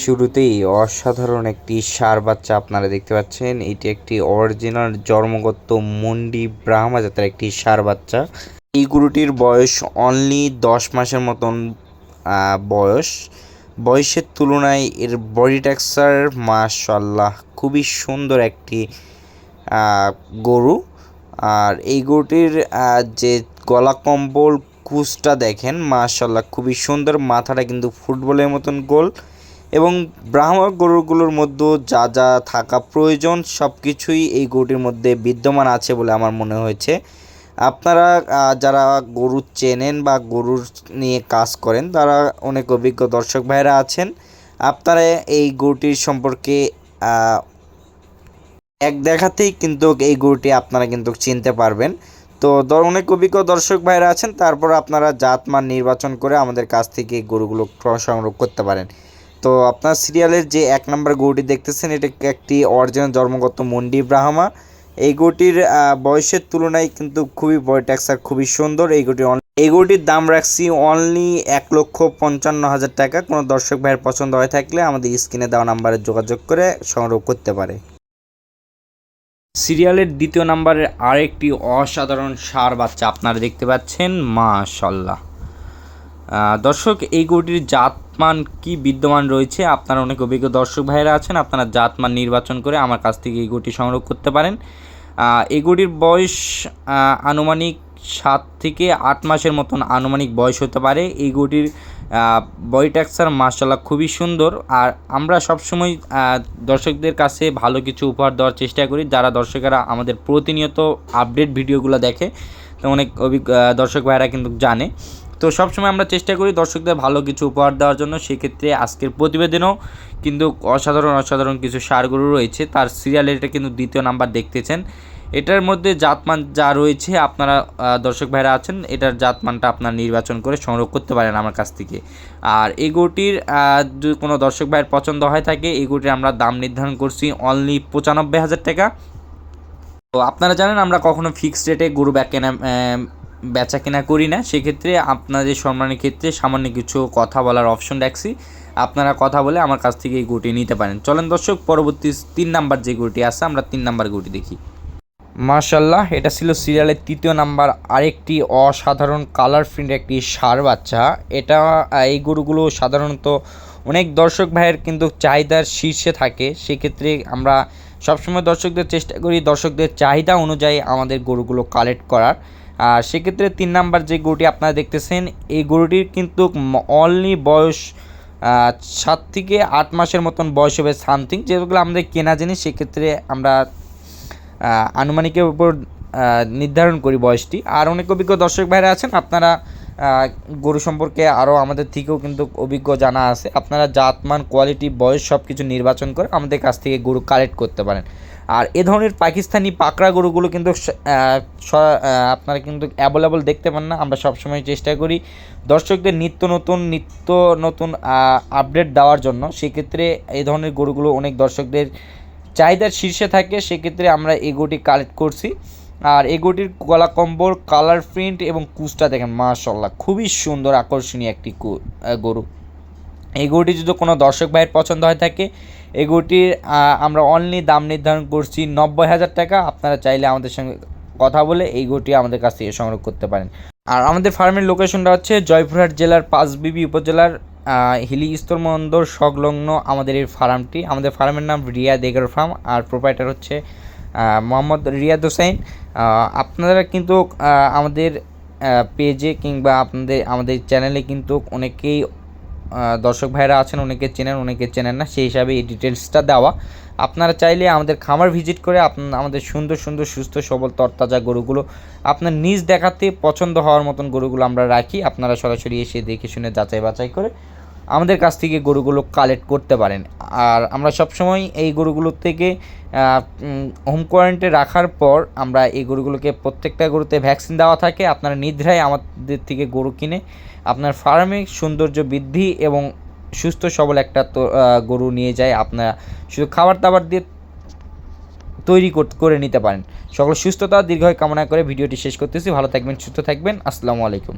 শুরুতেই অসাধারণ একটি সার বাচ্চা আপনারা দেখতে পাচ্ছেন। এটি একটি অরিজিনাল জন্মগত মন্ডি ব্রাহ্মা জাতের একটি সার বাচ্চা। এই গরুটির বয়স অনলি দশ মাসের মতন বয়স। বয়সের তুলনায় এর বডি টেক্সচার মাশাল্লাহ খুবই সুন্দর একটি গরু। আর এই গরুটির যে গলা কম্বল, কুচটা দেখেন মাশাল্লাহ খুবই সুন্দর। মাথাটা কিন্তু ফুটবলের মতন গোল। এবং ব্রাহ্মণ গরুগুলোর মধ্যে যা যা থাকা প্রয়োজন সব কিছুই এই গরুটির মধ্যে বিদ্যমান আছে বলে আমার মনে হয়েছে। আপনারা যারা গরু চেনেন বা গরুর নিয়ে কাজ করেন, তারা অনেক অভিজ্ঞ দর্শক ভাইরা আছেন। আপনারা এই গরুটির সম্পর্কে এক দেখাতেই কিন্তু এই গরুটি আপনারা কিন্তু চিনতে পারবেন। তো অনেক অভিজ্ঞ দর্শক ভাইরা আছেন, তারপর আপনারা জাতমান নির্বাচন করে আমাদের কাছ থেকে গরুগুলো সংগ্রহ করতে পারেন। তো আপনার সিরিয়ালের যে এক নম্বর গরুটি দেখতেছেন, এটা একটি অরিজিনাল জন্মগত মন্ডি ব্রাহ্মা। এই গরুটির বয়সের তুলনায় কিন্তু খুবই বয় ট্যাক্সার খুবই সুন্দর। এই গরুটি এই গরুটির দাম রাখছি অনলি এক লক্ষ পঞ্চান্ন হাজার টাকা। কোনো দর্শক ভাইয়ের পছন্দ হয়ে থাকলে আমাদের স্ক্রিনে দেওয়া নাম্বারে যোগাযোগ করে সংগ্রহ করতে পারে। সিরিয়ালের দ্বিতীয় নাম্বারের আরেকটি অসাধারণ সার বাচ্চা আপনারা দেখতে পাচ্ছেন মাশাল্লাহ দর্শক, এই গরুটির জাতমান কি বিদ্যমান রয়েছে? আপনারা অনেক অভিজ্ঞ দর্শক ভাইয়েরা আছেন, আপনারা জাতমান নির্বাচন করে আমার কাছ থেকে এই গরুটি সংগ্রহ করতে পারেন। গরুটির বয়স আনুমানিক সাত থেকে আট মাসের মতন আনুমানিক বয়স হতে পারে। এই গরুটির বডি ট্যাক্সার মার্শাল্লাহ খুবই সুন্দর। আর আমরা সবসময় দর্শকদের কাছে ভালো কিছু উপহার দেওয়ার চেষ্টা করি। যারা দর্শকেরা আমাদের প্রতিনিয়ত আপডেট ভিডিওগুলো দেখে, তো অনেক অভিজ্ঞ দর্শক ভাইয়েরা কিন্তু জানে। তো সবসময় আমরা চেষ্টা করি দর্শকদের ভালো কিছু উপহার দেওয়ার জন্য। সেক্ষেত্রে আজকের প্রতিবেদনও কিন্তু অসাধারণ অসাধারণ কিছু সারগুলো রয়েছে। তার সিরিয়ালে এটা কিন্তু দ্বিতীয় নাম্বার দেখতেছেন। এটার মধ্যে জাতমান যা রয়েছে, আপনারা দর্শক ভাইরা আছেন, এটার জাতমানটা আপনার নির্বাচন করে সংগ্রহ করতে পারেন আমার কাছ থেকে। আর এই গরুটির যদি কোনো দর্শক ভাইয়ের পছন্দ হয় থাকে, এই গরুটির আমরা দাম নির্ধারণ করছি অনলি পঁচানব্বই হাজার টাকা। তো আপনারা জানেন আমরা কখনো ফিক্সড রেটে গরু ব্যাক কেনা বেচা কেনা করি না, সেক্ষেত্রে আপনাদের সম্মানের ক্ষেত্রে সামান্য কিছু কথা বলার অপশন রাখছি। আপনারা কথা বলে আমার কাছ থেকে এই গরুটি নিতে পারেন। চলেন দর্শক, পরবর্তী তিন নাম্বার যে গরুটি আছে, আমরা তিন নাম্বার গরুটি দেখি। মাশাল্লাহ এটা ছিল সিরিয়ালের তৃতীয় নাম্বার, আরেকটি অসাধারণ কালার প্রিন্ট একটি সার বাচ্চা। এটা এই গরুগুলো সাধারণত অনেক দর্শক ভাইয়ের কিন্তু চাহিদার শীর্ষে থাকে। সেক্ষেত্রে আমরা সবসময় দর্শকদের চেষ্টা করি, দর্শকদের চাহিদা অনুযায়ী আমাদের গরুগুলো কালেক্ট করার। আর সেক্ষেত্রে তিন নাম্বার যে গরুটি আপনারা দেখতেছেন, এই গরুটির কিন্তু অনলি বয়স সাত থেকে আট মাসের মতন বয়স হবে সামথিং যেগুলো আমাদের কেনা জিনিস, সেক্ষেত্রে আমরা আনুমানিকের উপর নির্ধারণ করি বয়সটি। আর অনেক অভিজ্ঞ দর্শক ভাইরা আছেন, আপনারা গরু সম্পর্কে আরও আমাদের থেকেও কিন্তু অভিজ্ঞ জানা আছে। আপনারা জাতমান কোয়ালিটি বয়স সব কিছু নির্বাচন করে আমাদের কাছ থেকে গরু কালেক্ট করতে পারেন। আর এ ধরনের পাকিস্তানি পাকড়া গরুগুলো কিন্তু আপনারা কিন্তু অ্যাভেলেবল দেখতে পান না। আমরা সবসময় চেষ্টা করি দর্শকদের নিত্য নতুন নিত্য নতুন আপডেট দেওয়ার জন্য। সেক্ষেত্রে এই ধরনের গরুগুলো অনেক দর্শকদের চাহিদার শীর্ষে থাকে। সেক্ষেত্রে আমরা এগোটি কালেক্ট করছি। আর এগোটির গলা কম্বল কালার প্রিন্ট এবং কুচটা দেখেন মাশাল্লাহ খুবই সুন্দর, আকর্ষণীয় একটি গরু। এই গরুটি যদি কোনো দর্শক ভাইয়ের পছন্দ হয় থাকে, এই গরুটির আমরা অনলি দাম নির্ধারণ করছি নব্বই হাজার টাকা। আপনারা চাইলে আমাদের সঙ্গে কথা বলে এই গরুটি আমাদের কাছ থেকে সংগ্রহ করতে পারেন। আর আমাদের ফার্মের লোকেশনটা হচ্ছে জয়পুরহাট জেলার পাঁচবিবি উপজেলার হিলি স্থলবন্দর সংলগ্ন আমাদের এই ফার্মটি। আমাদের ফার্মের নাম রিয়া এগার ফার্ম, আর প্রোপাইটার হচ্ছে মোহাম্মদ রিয়াদ হোসেন। আপনারা কিন্তু আমাদের পেজে কিংবা আপনাদের, আমাদের চ্যানেলে কিন্তু অনেকেই দর্শক ভাইরা আছেন, অনেকে চেনেন অনেকে চেনেন না, সেই হিসাবে এই ডিটেলসটা দেওয়া। আপনারা চাইলে আমাদের খামার ভিজিট করে আমাদের সুন্দর সুন্দর, সুস্থ, সবল, তরতাজা গরুগুলো আপনার নিজ দেখাতে পছন্দ হওয়ার মতন গরুগুলো আমরা রাখি। আপনারা সরাসরি এসে দেখে শুনে যাচাই বাছাই করে আমাদের কাছ থেকে গরুগুলো কালেক্ট করতে পারেন। আর আমরা সবসময় এই গরুগুলোর থেকে হোম কোয়ারেন্টে রাখার পর আমরা এই গরুগুলোকে প্রত্যেকটা গরুতে ভ্যাকসিন দেওয়া থাকে। আপনারা নিদ্রায় আমাদের থেকে গরু কিনে আপনার ফার্মে সৌন্দর্য বৃদ্ধি এবং সুস্থ সবল একটা গরু নিয়ে যায়। আপনারা শুধু খাবার দাবার দিয়ে তৈরি করে নিতে পারেন। সকল সুস্থতা, দীর্ঘায়ু কামনা করে ভিডিওটি শেষ করতেছি। ভালো থাকবেন, সুস্থ থাকবেন। আসসালামু আলাইকুম।